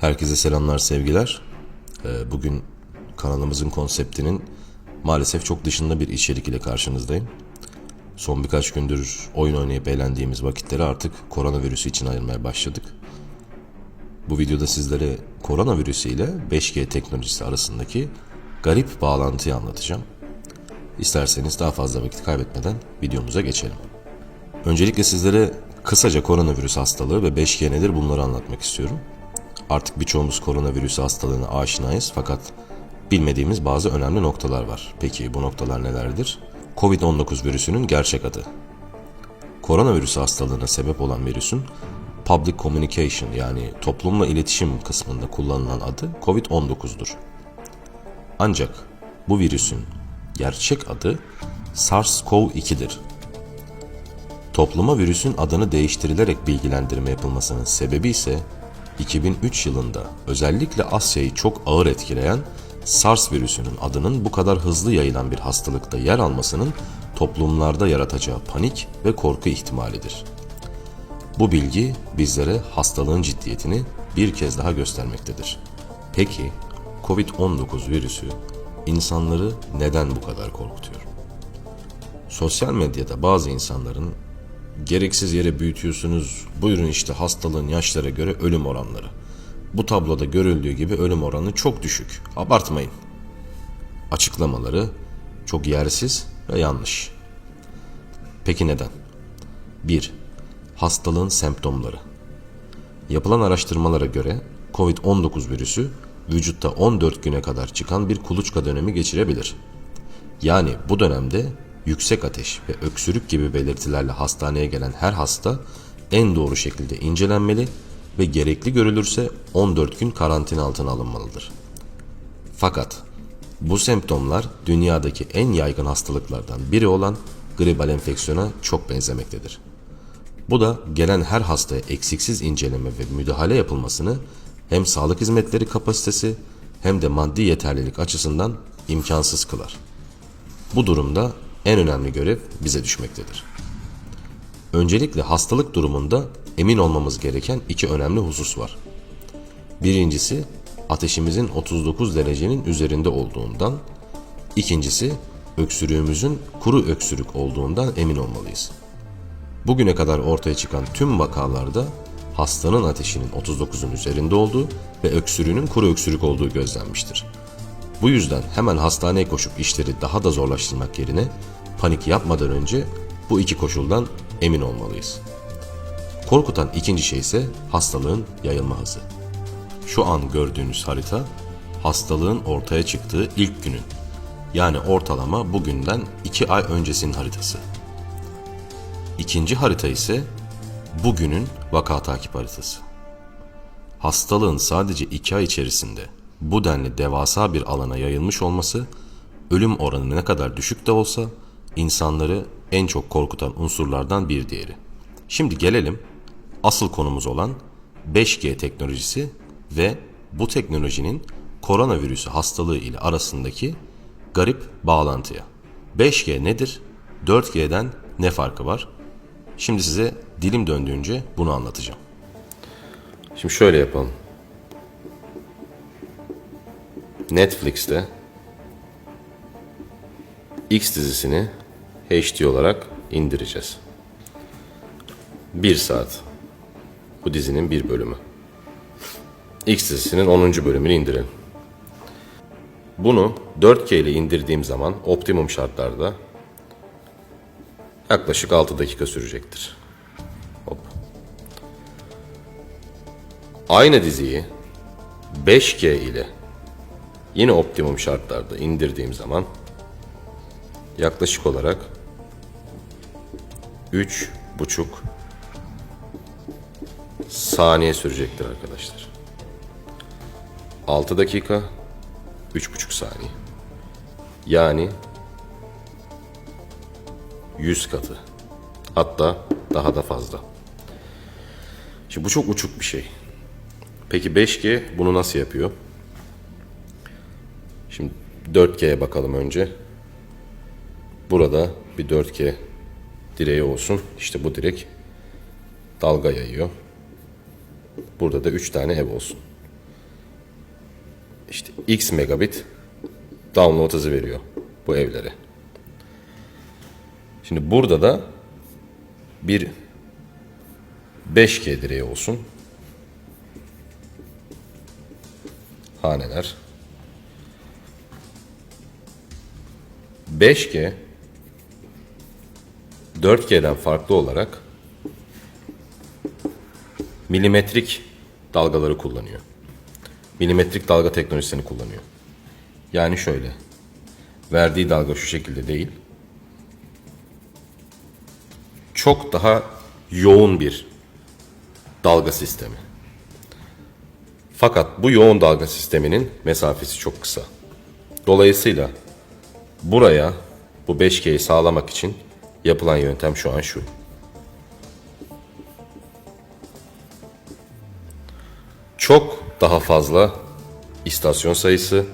Herkese selamlar, sevgiler. Ee, Bugün kanalımızın konseptinin maalesef çok dışında bir içerik ile karşınızdayım. Son birkaç gündür oyun oynayıp eğlendiğimiz vakitleri artık koronavirüsü için ayırmaya başladık. Bu videoda sizlere koronavirüsü ile 5G teknolojisi arasındaki garip bağlantıyı anlatacağım. İsterseniz daha fazla vakit kaybetmeden videomuza geçelim. Öncelikle sizlere kısaca koronavirüs hastalığı ve 5G nedir bunları anlatmak istiyorum. Artık birçoğumuz koronavirüs hastalığına aşinayız fakat bilmediğimiz bazı önemli noktalar var. Peki bu noktalar nelerdir? Covid-19 virüsünün gerçek adı. Koronavirüs hastalığına sebep olan virüsün public communication yani toplumla iletişim kısmında kullanılan adı Covid-19'dur. Ancak bu virüsün gerçek adı SARS-CoV-2'dir. Topluma virüsün adını değiştirilerek bilgilendirme yapılmasının sebebi ise 2003 yılında özellikle Asya'yı çok ağır etkileyen SARS virüsünün adının bu kadar hızlı yayılan bir hastalıkta yer almasının toplumlarda yaratacağı panik ve korku ihtimalidir. Bu bilgi bizlere hastalığın ciddiyetini bir kez daha göstermektedir. Peki COVID-19 virüsü insanları neden bu kadar korkutuyor? Sosyal medyada bazı insanların gereksiz yere büyütüyorsunuz. Buyurun işte hastalığın yaşlara göre ölüm oranları. Bu tabloda görüldüğü gibi ölüm oranı çok düşük. Abartmayın. Açıklamaları çok yersiz ve yanlış. Peki neden? 1. Hastalığın semptomları. Yapılan araştırmalara göre COVID-19 virüsü vücutta 14 güne kadar çıkan bir kuluçka dönemi geçirebilir. Yani bu dönemde yüksek ateş ve öksürük gibi belirtilerle hastaneye gelen her hasta en doğru şekilde incelenmeli ve gerekli görülürse 14 gün karantina altına alınmalıdır. Fakat bu semptomlar dünyadaki en yaygın hastalıklardan biri olan gribal enfeksiyona çok benzemektedir. Bu da gelen her hastaya eksiksiz inceleme ve müdahale yapılmasını hem sağlık hizmetleri kapasitesi hem de maddi yeterlilik açısından imkansız kılar. Bu durumda en önemli görev bize düşmektedir. Öncelikle hastalık durumunda emin olmamız gereken iki önemli husus var. Birincisi ateşimizin 39 derecenin üzerinde olduğundan, ikincisi öksürüğümüzün kuru öksürük olduğundan emin olmalıyız. Bugüne kadar ortaya çıkan tüm vakalarda hastanın ateşinin 39'un üzerinde olduğu ve öksürüğünün kuru öksürük olduğu gözlenmiştir. Bu yüzden hemen hastaneye koşup işleri daha da zorlaştırmak yerine panik yapmadan önce bu iki koşuldan emin olmalıyız. Korkutan ikinci şey ise hastalığın yayılma hızı. Şu an gördüğünüz harita hastalığın ortaya çıktığı ilk günün yani ortalama bugünden 2 ay öncesinin haritası. İkinci harita ise bugünün vaka takip haritası. Hastalığın sadece 2 ay içerisinde bu denli devasa bir alana yayılmış olması ölüm oranı ne kadar düşük de olsa insanları en çok korkutan unsurlardan bir diğeri. Şimdi gelelim asıl konumuz olan 5G teknolojisi ve bu teknolojinin koronavirüsü hastalığı ile arasındaki garip bağlantıya. 5G nedir? 4G'den ne farkı var? Şimdi size dilim döndüğünce bunu anlatacağım. Şimdi şöyle yapalım. Netflix'te X dizisini HD olarak indireceğiz. Bir saat. Bu dizinin bir bölümü. X dizisinin 10. bölümünü indirelim. Bunu 4K ile indirdiğim zaman optimum şartlarda yaklaşık 6 dakika sürecektir. Hop. Aynı diziyi 5K ile yine optimum şartlarda indirdiğim zaman yaklaşık olarak 3 buçuk saniye sürecektir arkadaşlar. 6 dakika 3,5 saniye. Yani 100 katı. Hatta daha da fazla. Şimdi bu çok uçuk bir şey. Peki 5G bunu nasıl yapıyor? Şimdi 4G'ye bakalım önce. Burada bir 4G direği olsun. İşte bu direk dalga yayıyor. Burada da 3 tane ev olsun. işte x megabit download hızı veriyor bu evlere. Şimdi burada da bir 5G direği olsun. Haneler. 5G 4G'den farklı olarak milimetrik dalgaları kullanıyor. Milimetrik dalga teknolojisini kullanıyor. Yani şöyle. Verdiği dalga şu şekilde değil. Çok daha yoğun bir dalga sistemi. Fakat bu yoğun dalga sisteminin mesafesi çok kısa. Dolayısıyla buraya bu 5G'yi sağlamak için yapılan yöntem şu an şu. Çok daha fazla istasyon sayısı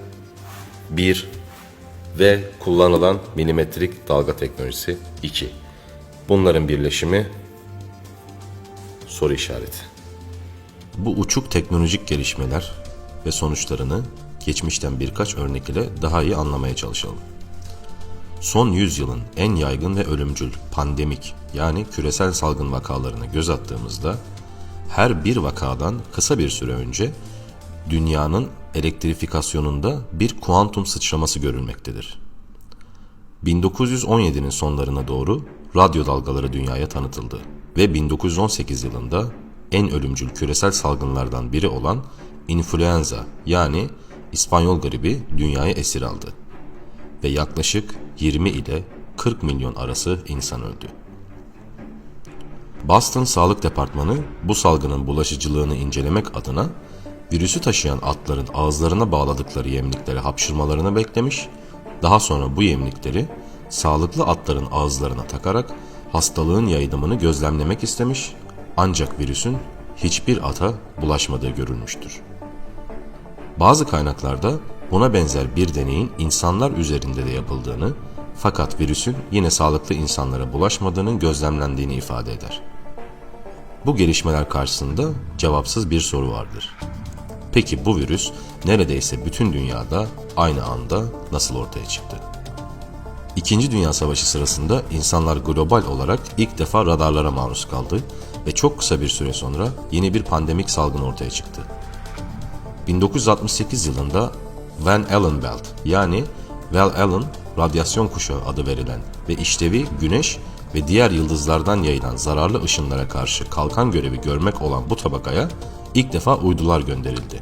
1 ve kullanılan milimetrik dalga teknolojisi 2. Bunların birleşimi soru işareti. Bu uçuk teknolojik gelişmeler ve sonuçlarını geçmişten birkaç örnek ile daha iyi anlamaya çalışalım. Son 100 yılın en yaygın ve ölümcül pandemik yani küresel salgın vakalarına göz attığımızda her bir vakadan kısa bir süre önce dünyanın elektrifikasyonunda bir kuantum sıçraması görülmektedir. 1917'nin sonlarına doğru radyo dalgaları dünyaya tanıtıldı ve 1918 yılında en ölümcül küresel salgınlardan biri olan influenza yani İspanyol gribi dünyayı esir aldı ve yaklaşık 20 ile 40 milyon arası insan öldü. Boston Sağlık Departmanı bu salgının bulaşıcılığını incelemek adına virüsü taşıyan atların ağızlarına bağladıkları yemlikleri hapşırmalarını beklemiş, daha sonra bu yemlikleri sağlıklı atların ağızlarına takarak hastalığın yayılımını gözlemlemek istemiş ancak virüsün hiçbir ata bulaşmadığı görülmüştür. Bazı kaynaklarda buna benzer bir deneyin insanlar üzerinde de yapıldığını fakat virüsün yine sağlıklı insanlara bulaşmadığının gözlemlendiğini ifade eder. Bu gelişmeler karşısında cevapsız bir soru vardır. Peki bu virüs neredeyse bütün dünyada aynı anda nasıl ortaya çıktı? İkinci Dünya Savaşı sırasında insanlar global olarak ilk defa radarlara maruz kaldı ve çok kısa bir süre sonra yeni bir pandemik salgın ortaya çıktı. 1968 yılında Van Allen Belt yani Van Allen radyasyon kuşağı adı verilen ve işlevi güneş ve diğer yıldızlardan yayılan zararlı ışınlara karşı kalkan görevi görmek olan bu tabakaya ilk defa uydular gönderildi.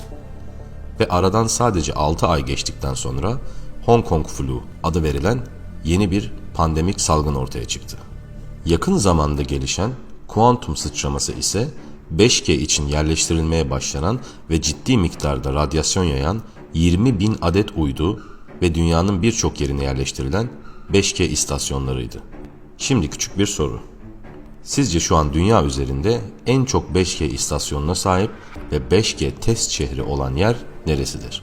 Ve aradan sadece 6 ay geçtikten sonra Hong Kong Flu adı verilen yeni bir pandemik salgın ortaya çıktı. Yakın zamanda gelişen kuantum sıçraması ise 5G için yerleştirilmeye başlanan ve ciddi miktarda radyasyon yayan 20 bin adet uydu ve dünyanın birçok yerine yerleştirilen 5G istasyonlarıydı. Şimdi küçük bir soru. Sizce şu an dünya üzerinde en çok 5G istasyonuna sahip ve 5G test şehri olan yer neresidir?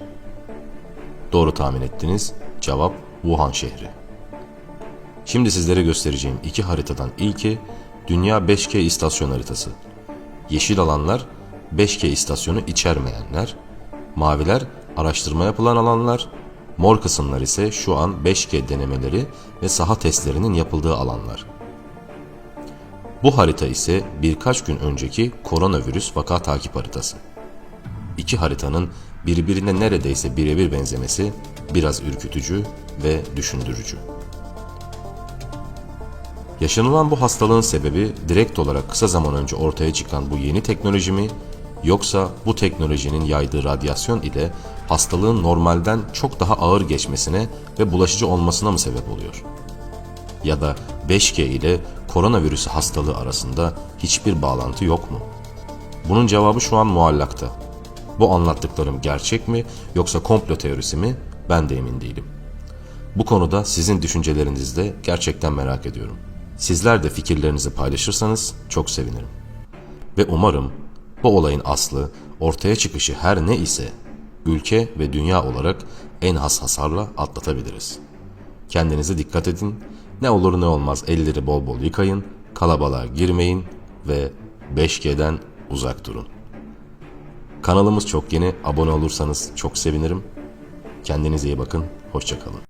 Doğru tahmin ettiniz. Cevap Wuhan şehri. Şimdi sizlere göstereceğim iki haritadan ilki Dünya 5G istasyon haritası. Yeşil alanlar 5G istasyonu içermeyenler, maviler araştırma yapılan alanlar, mor kısımlar ise şu an 5G denemeleri ve saha testlerinin yapıldığı alanlar. Bu harita ise birkaç gün önceki koronavirüs vaka takip haritası. İki haritanın birbirine neredeyse birebir benzemesi biraz ürkütücü ve düşündürücü. Yaşanılan bu hastalığın sebebi direkt olarak kısa zaman önce ortaya çıkan bu yeni teknoloji mi yoksa bu teknolojinin yaydığı radyasyon ile hastalığın normalden çok daha ağır geçmesine ve bulaşıcı olmasına mı sebep oluyor? Ya da 5G ile koronavirüsü hastalığı arasında hiçbir bağlantı yok mu? Bunun cevabı şu an muallakta. Bu anlattıklarım gerçek mi yoksa komplo teorisi mi ben de emin değilim. Bu konuda sizin düşüncelerinizi de gerçekten merak ediyorum. Sizler de fikirlerinizi paylaşırsanız çok sevinirim. Ve umarım bu olayın aslı, ortaya çıkışı her ne ise ülke ve dünya olarak en has hasarla atlatabiliriz. Kendinize dikkat edin. Ne olur ne olmaz elleri bol bol yıkayın, kalabalığa girmeyin ve 5G'den uzak durun. Kanalımız çok yeni, abone olursanız çok sevinirim. Kendinize iyi bakın. Hoşçakalın.